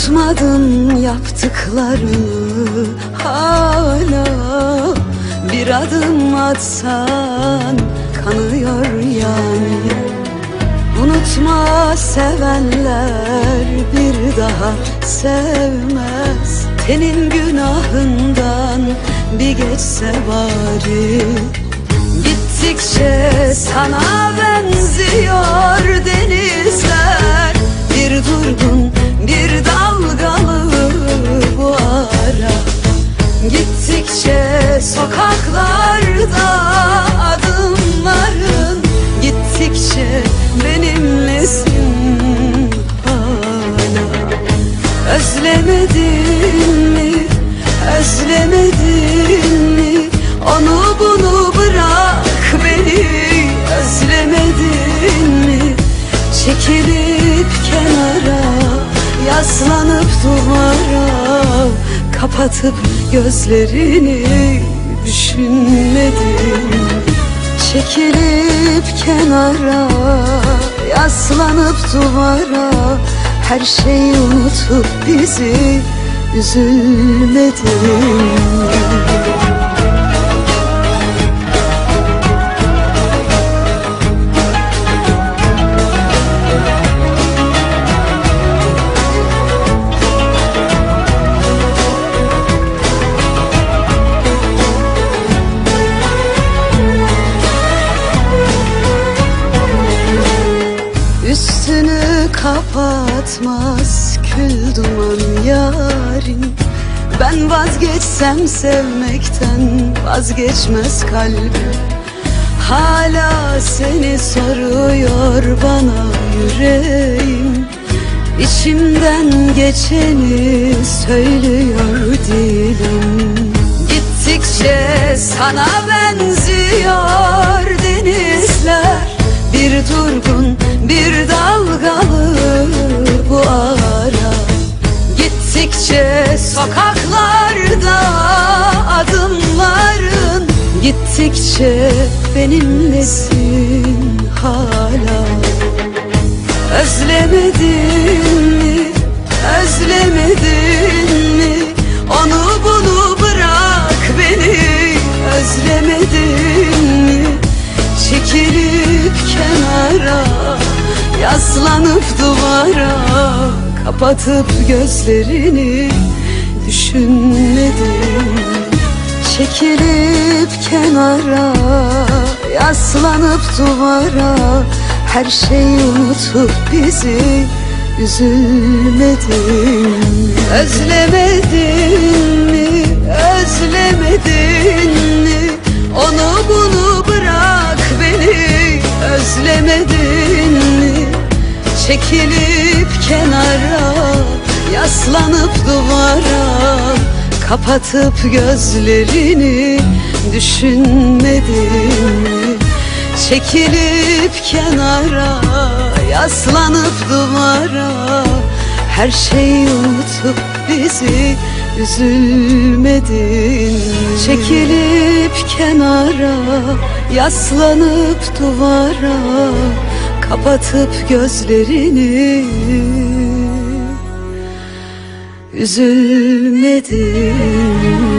Unutmadın yaptıklarını hala. Bir adım atsan kanıyor yani. Unutma sevenler bir daha sevmez. Senin günahından bir geçse bari. Gittikçe sana benziyor Gittikçe sokaklarda adımların Gittikçe benimlesin hala. Özlemedin mi, özlemedin mi? Onu bunu bırak beni. Özlemedin mi? Çekilip kenara Yaslanıp Kapatıp gözlerini Düşünmedin mi? Çekilip kenara Yaslanıp duvara Her şeyi unutup bizi Üzülmedin kapatmaz kül duman yarim. Ben vazgeçsem sevmekten vazgeçmez kalbim. Hala seni soruyor bana yüreğim. İçimden geçeni söylüyor dilim. Gittikçe sana Gittikçe benimlesin hala. Özlemedin mi, özlemedin mi? Onu bunu bırak beni. Özlemedin mi? Çekilip kenara Yaslanıp duvara Kapatıp gözlerini Düşünmedin mi? Çekilip kenara Yaslanıp duvara Her şeyi unutup bizi Üzülmedin? Özlemedin mi? Özlemedin mi? Onu bunu bırak beni Özlemedin mi? Çekilip kenara Yaslanıp duvara Kapatıp gözlerini Düşünmedin mi? Çekilip kenara Yaslanıp duvara Her şeyi unutup bizi Üzülmedin mi? Çekilip kenara Yaslanıp duvara Kapatıp gözlerini Üzülmedin mi?